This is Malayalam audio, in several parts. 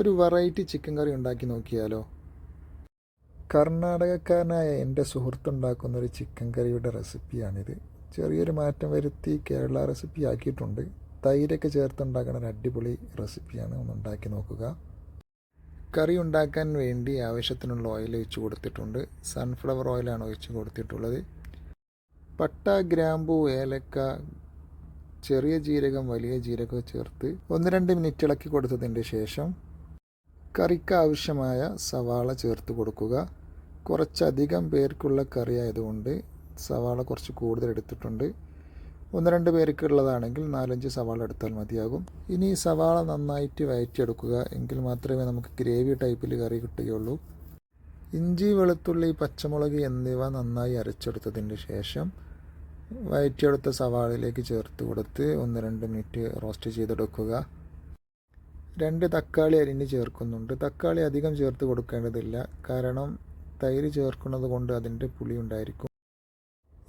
ഒരു വെറൈറ്റി ചിക്കൻ കറി ഉണ്ടാക്കി നോക്കിയാലോ? കർണാടകക്കാരനായ എന്റെ സുഹൃത്തുണ്ടാക്കുന്ന ഒരു ചിക്കൻ കറിയുടെ റെസിപ്പിയാണിത് ചെറിയൊരു മാറ്റം വരുത്തി കേരള റെസിപ്പി ആക്കിയിട്ടുണ്ട്. തൈരൊക്കെ ചേർത്തുണ്ടാക്കുന്ന ഒരു അടിപൊളി റെസിപ്പിയാണ് ഒന്ന് ഉണ്ടാക്കി നോക്കുക. കറി ഉണ്ടാക്കാൻ വേണ്ടി ആവശ്യത്തിനുള്ള ഓയിൽ ഒഴിച്ച് കൊടുത്തിട്ടുണ്ട്. സൺഫ്ലവർ ഓയിലാണ് ഒഴിച്ച് കൊടുത്തിട്ടുള്ളത്. പട്ട ഗ്രാമ്പു ഏലക്ക ചെറിയ ജീരകം വലിയ ജീരകം ചേർത്ത് ഒന്ന് രണ്ട് മിനിറ്റ് ഇളക്കി കൊടുത്തതിന്റെ ശേഷം കറിക്ക് ആവശ്യമായ സവാള ചേർത്ത് കൊടുക്കുക. കുറച്ചധികം പേർക്കുള്ള കറി ആയതുകൊണ്ട് സവാള കുറച്ച് കൂടുതൽ എടുത്തിട്ടുണ്ട്. ഒന്ന് രണ്ട് പേർക്കുള്ളതാണെങ്കിൽ നാലഞ്ച് സവാള എടുത്താൽ മതിയാകും. ഇനി സവാള നന്നായിട്ട് വയറ്റിയെടുക്കുക. എങ്കിൽ മാത്രമേ നമുക്ക് ഗ്രേവി ടൈപ്പിൽ കറി കിട്ടുകയുള്ളൂ. ഇഞ്ചി വെളുത്തുള്ളി പച്ചമുളക് എന്നിവ നന്നായി അരച്ചെടുത്തതിന് ശേഷം വയറ്റിയെടുത്ത സവാളയിലേക്ക് ചേർത്ത് കൊടുത്ത് ഒന്ന് രണ്ട് മിനിറ്റ് റോസ്റ്റ് ചെയ്തെടുക്കുക. രണ്ട് തക്കാളി അരിഞ്ഞ് ചേർക്കുന്നുണ്ട്. തക്കാളി അധികം ചേർത്ത് കൊടുക്കേണ്ടതില്ല. കാരണം തൈര് ചേർക്കുന്നത് കൊണ്ട് അതിന്റെ പുളി ഉണ്ടായിരിക്കും.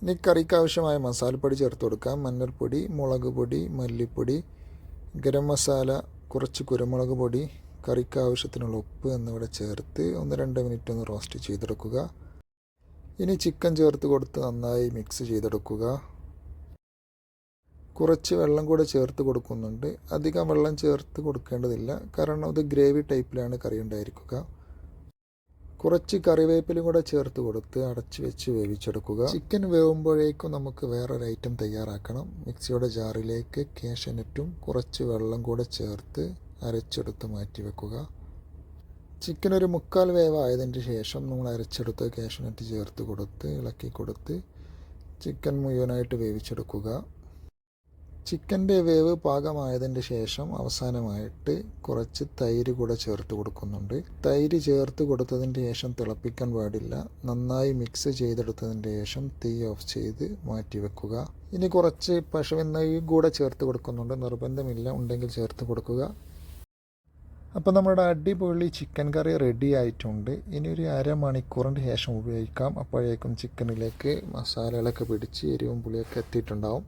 ഇനി കറിക്ക് ആവശ്യമായ മസാലപ്പൊടി ചേർത്ത് കൊടുക്കാം. മഞ്ഞൾപ്പൊടി മുളക് പൊടി മല്ലിപ്പൊടി ഗരം മസാല കുറച്ച് കുരുമുളക് പൊടി കറിക്ക് ആവശ്യത്തിനുള്ള ഉപ്പ് എന്നിവിടെ ചേർത്ത് ഒന്ന് രണ്ട് മിനിറ്റ് ഒന്ന് റോസ്റ്റ് ചെയ്തെടുക്കുക. ഇനി ചിക്കൻ ചേർത്ത് കൊടുത്ത് നന്നായി മിക്സ് ചെയ്തെടുക്കുക. കുറച്ച് വെള്ളം കൂടെ ചേർത്ത് കൊടുക്കുന്നുണ്ട്. അധികം വെള്ളം ചേർത്ത് കൊടുക്കേണ്ടതില്ല. കാരണം അത് ഗ്രേവി ടൈപ്പിലാണ് കറി ഉണ്ടായിരിക്കുക. കുറച്ച് കറിവേപ്പിലും കൂടെ ചേർത്ത് കൊടുത്ത് അടച്ച് വെച്ച് വേവിച്ചെടുക്കുക. ചിക്കൻ വേവുമ്പോഴേക്കും നമുക്ക് വേറൊരു ഐറ്റം തയ്യാറാക്കണം. മിക്സിയുടെ ജാറിലേക്ക് കേശനറ്റും കുറച്ച് വെള്ളം കൂടെ ചേർത്ത് അരച്ചെടുത്ത് മാറ്റി വെക്കുക. ചിക്കൻ ഒരു മുക്കാൽ വേവായതിന് ശേഷം നമ്മൾ അരച്ചെടുത്ത് കേശനറ്റ് ചേർത്ത് കൊടുത്ത് ഇളക്കി കൊടുത്ത് ചിക്കൻ മുഴുവനായിട്ട് വേവിച്ചെടുക്കുക. ചിക്കന്റെ വേവ് പാകമായതിന്റെ ശേഷം അവസാനമായിട്ട് കുറച്ച് തൈര് കൂടെ ചേർത്ത് കൊടുക്കുന്നുണ്ട്. തൈര് ചേർത്ത് കൊടുത്തതിന്റെ ശേഷം തിളപ്പിക്കാൻ പാടില്ല. നന്നായി മിക്സ് ചെയ്തെടുത്തതിന്റെ ശേഷം തീ ഓഫ് ചെയ്ത് മാറ്റി വെക്കുക. ഇനി കുറച്ച് പശുവിൻ നെയ്യ് കൂടെ ചേർത്ത് കൊടുക്കുന്നുണ്ട്. നിർബന്ധമില്ല ഉണ്ടെങ്കിൽ ചേർത്ത് കൊടുക്കുക. അപ്പോൾ നമ്മുടെ അടിപൊളി ചിക്കൻ കറി റെഡി ആയിട്ടുണ്ട്. ഇനി ഒരു അരമണിക്കൂറിന്റെ ശേഷം ഉപയോഗിക്കാം. അപ്പോഴേക്കും ചിക്കനിലേക്ക് മസാലകളൊക്കെ പിടിച്ച് എരിവും പുളിയൊക്കെ എത്തിയിട്ടുണ്ടാവും.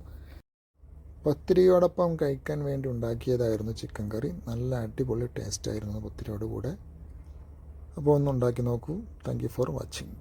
പത്തിരിയോടൊപ്പം കഴിക്കാൻ വേണ്ടി ഉണ്ടാക്കിയതായിരുന്നു ചിക്കൻ കറി നല്ല അടിപൊളി ടേസ്റ്റ് ആയിരുന്നു പത്തിരിയോട് കൂടെ അപ്പോൾ ഒന്ന് ഉണ്ടാക്കി നോക്കൂ. Thank for watching